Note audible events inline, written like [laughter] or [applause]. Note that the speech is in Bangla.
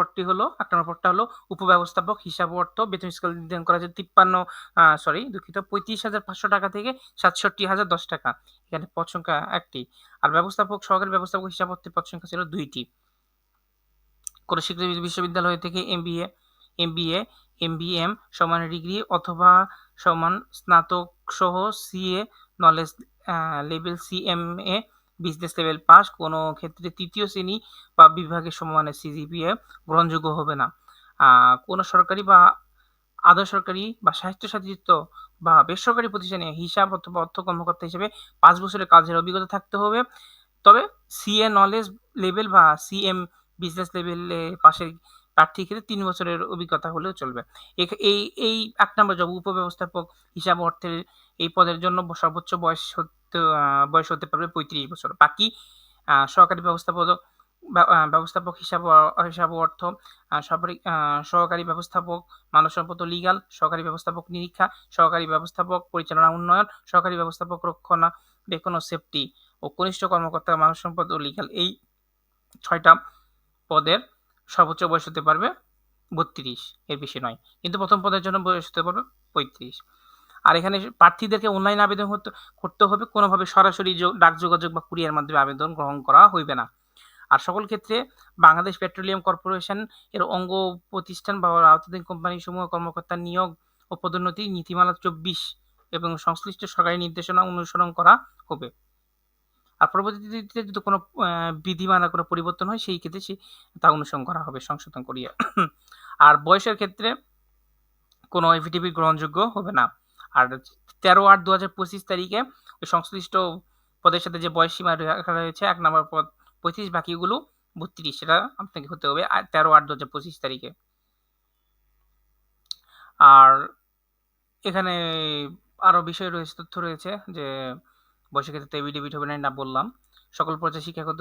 পদটি হলো এক নম্বর পদটা হলো উপব্যবস্থাপক হিসাব অর্থ, বেতন স্কেল নির্ধারণ করা হয়েছে তিপ্পান্ন সরি দুঃখিত, পঁয়ত্রিশ হাজার পাঁচশো টাকা থেকে সাতষট্টি হাজার দশ টাকা। এখানে পদ সংখ্যা একটি। আর ব্যবস্থাপক, সহকারী ব্যবস্থাপক হিসাব অর্থে পদ সংখ্যা ছিল দুইটি। কোনো স্বীকৃত বিশ্ববিদ্যালয় থেকে এমবিএ এমবিএ, এমবিএম সমান ডিগ্রি অথবা সমান স্নাতক সহ CA knowledge level CMA business level pass কোনো ক্ষেত্রে তৃতীয় শ্রেণি বা বিভাগের সমমানের সিজিপিএ গ্রহণযোগ্য হবে না। কোনো সরকারি বা আধা সরকারি বা স্বায়ত্তশাসিত বা বেসরকারি প্রতিষ্ঠানে হিসাব অথবা অর্থ কর্মকর্তা হিসেবে পাঁচ বছরের কাজের অভিজ্ঞতা থাকতে হবে। তবে সিএ নলেজ লেভেল বা সিএম বিজনেস লেভেলে পাশের প্রার্থীর ক্ষেত্রে তিন বছরের অভিজ্ঞতা হলেও চলবে। এই এই এক নম্বর জব উপব্যবস্থাপক হিসাব অর্থের এই পদের জন্য সর্বোচ্চ বয়স হতে বয়স হতে পারবে পঁয়ত্রিশ বছর। বাকি সহকারী ব্যবস্থাপক ব্যবস্থাপক হিসাব হিসাব অর্থ আহ, সরকারি- সহকারী ব্যবস্থাপক মানব সম্পদ লিগাল সহকারী ব্যবস্থাপক নিরীক্ষা সহকারী ব্যবস্থাপক পরিচালনা উন্নয়ন সহকারী ব্যবস্থাপক রক্ষণাবেক্ষণ ও সেফটি ও কনিষ্ঠ কর্মকর্তা মানব সম্পদ ও লিগাল এই ছয়টা পদের সর্বোচ্চ বয়স হতে পারবে বত্রিশ, এর বেশি নয়। কিন্তু প্রথম পদের জন্য বয়স হতে পারবে পঁয়ত্রিশ। আর এখানে প্রার্থীদেরকে অনলাইন আবেদন করতে হবে। কোনোভাবে সরাসরি ডাক যোগাযোগ বা কুরিয়ার মাধ্যমে আবেদন গ্রহণ করা হইবে না। আর সকল ক্ষেত্রে বাংলাদেশ পেট্রোলিয়াম কর্পোরেশন এর অঙ্গ প্রতিষ্ঠান বা আওতাধীন কোম্পানি সমূহ কর্মকর্তা নিয়োগ ও পদোন্নতি নীতিমালা চব্বিশ এবং সংশ্লিষ্ট সরকারি নির্দেশনা অনুসরণ করা হবে। আর পরবর্তীতে যদি কোনো বিধিমালা কোনো পরিবর্তন হয়, সেই ক্ষেত্রে সে তা অনুসরণ করা হবে, সংশোধন করিয়া। [clears throat] আর বয়সের ক্ষেত্রে কোনো এফিডেভিট গ্রহণযোগ্য হবে না। আর তেরো আট দু হাজার পঁচিশ তারিখে ওই সংশ্লিষ্ট পদের সাথে যে বয়স সীমা রাখা রয়েছে, এক নম্বর পদ পঁয়ত্রিশ, বাকিগুলো বত্রিশ, সেটা আপনাকে হতে হবে তেরো আট দু হাজার পঁচিশ তারিখে। আর এখানে আরও বিষয় রয়েছে, তথ্য রয়েছে যে বয়সের ক্ষেত্রে এভিডেভিট হবে না না বললাম। সকল পর্যায়ে শিক্ষাগত